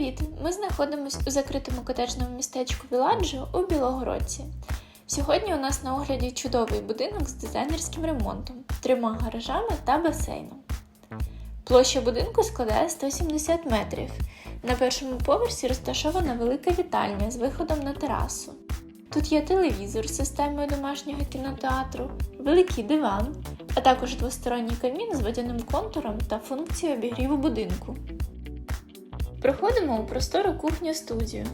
Привіт! Ми знаходимося у закритому котеджному містечку Віладжо у Білогородці. Сьогодні у нас на огляді чудовий будинок з дизайнерським ремонтом, трьома гаражами та басейном. Площа будинку складає 170 метрів. На першому поверсі розташована велика вітальня з виходом на терасу. Тут є телевізор з системою домашнього кінотеатру, великий диван, а також двосторонній камін з водяним контуром та функцією обігріву будинку. Проходимо у простору кухню-студію.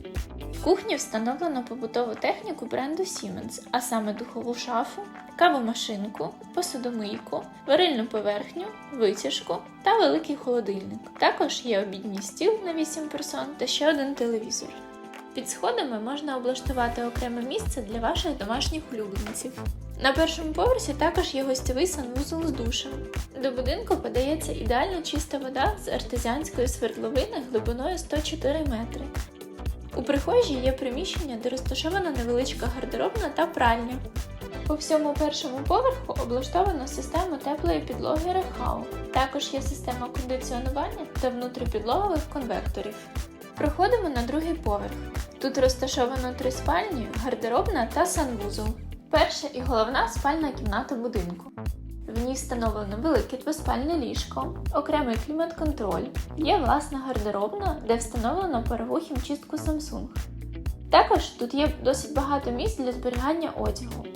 В кухні встановлено побутову техніку бренду Siemens, а саме духову шафу, кавомашинку, посудомийку, варильну поверхню, витяжку та великий холодильник. Також є обідній стіл на 8 персон та ще один телевізор. Під сходами можна облаштувати окреме місце для ваших домашніх улюбленців. На першому поверсі також є гостєвий санвузол з душем. До будинку подається ідеально чиста вода з артезіанської свердловини глибиною 104 метри. У прихожій є приміщення, де розташована невеличка гардеробна та пральня. По всьому першому поверху облаштовано систему теплої підлоги Рехау. Також є система кондиціонування та внутріпідлогових конвекторів. Проходимо на другий поверх. Тут розташовано три спальні, гардеробна та санвузол. Перша і головна спальна кімната будинку. В ній встановлено велике двоспальне ліжко, окремий клімат-контроль, є власна гардеробна, де встановлено парову хімчистку Samsung. Також тут є досить багато місць для зберігання одягу.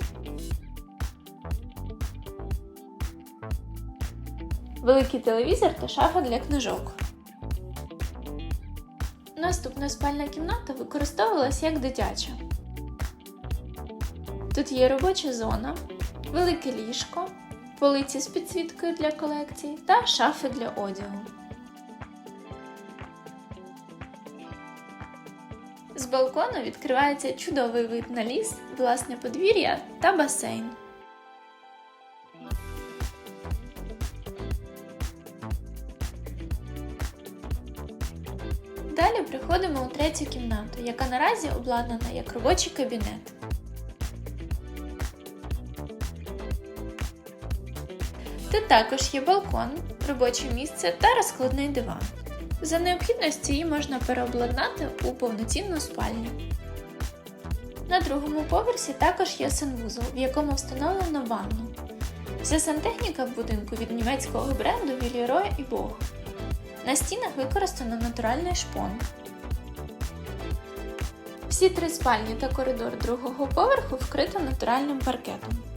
Великий телевізор та шафа для книжок. Наступна спальна кімната використовувалась як дитяча. Тут є робоча зона, велике ліжко, полиці з підсвіткою для колекцій та шафи для одягу. З балкону відкривається чудовий вид на ліс, власне подвір'я та басейн. Далі приходимо у третю кімнату, яка наразі обладнана як робочий кабінет. Тут також є балкон, робоче місце та розкладний диван. За необхідності її можна переобладнати у повноцінну спальню. На другому поверсі також є санвузол, в якому встановлено ванну. Вся сантехніка в будинку від німецького бренду Віліро і Бог. На стінах використано натуральний шпон. Всі три спальні та коридор другого поверху вкрито натуральним паркетом.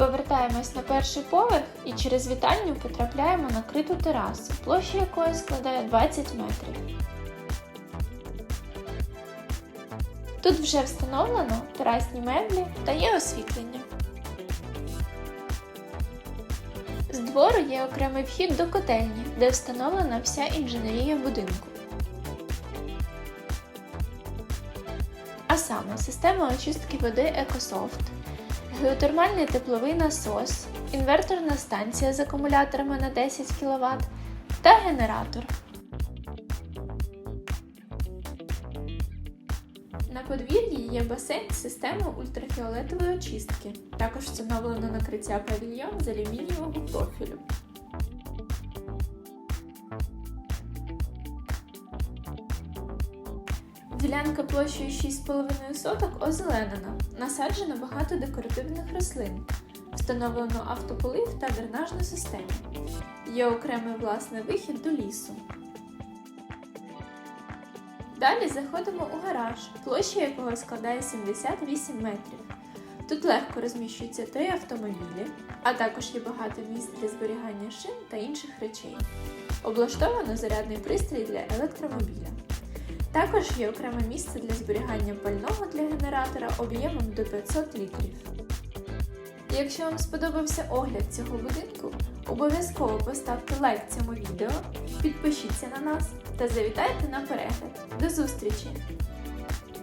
Повертаємось на перший поверх і через вітальню потрапляємо на криту терасу, площа якої складає 20 метрів. Тут вже встановлено терасні меблі та є освітлення. З двору є окремий вхід до котельні, де встановлена вся інженерія будинку. А саме система очистки води Екософт, геотермальний тепловий насос, інверторна станція з акумуляторами на 10 кВт та генератор. На подвір'ї є басейн з системою ультрафіолетової очистки. Також встановлено накриття павільйон з алюмінієвого профілю. Ділянка площею 6,5 соток озеленена. Насаджено багато декоративних рослин. Встановлено автополив та дренажну систему. Є окремий власний вихід до лісу. Далі заходимо у гараж, площа якого складає 78 метрів. Тут легко розміщуються три автомобілі, а також є багато місць для зберігання шин та інших речей. Облаштовано зарядний пристрій для електромобіля. Також є окреме місце для зберігання пального для генератора об'ємом до 500 літрів. Якщо вам сподобався огляд цього будинку, обов'язково поставте лайк цьому відео, підпишіться на нас та завітайте на перегляд. До зустрічі!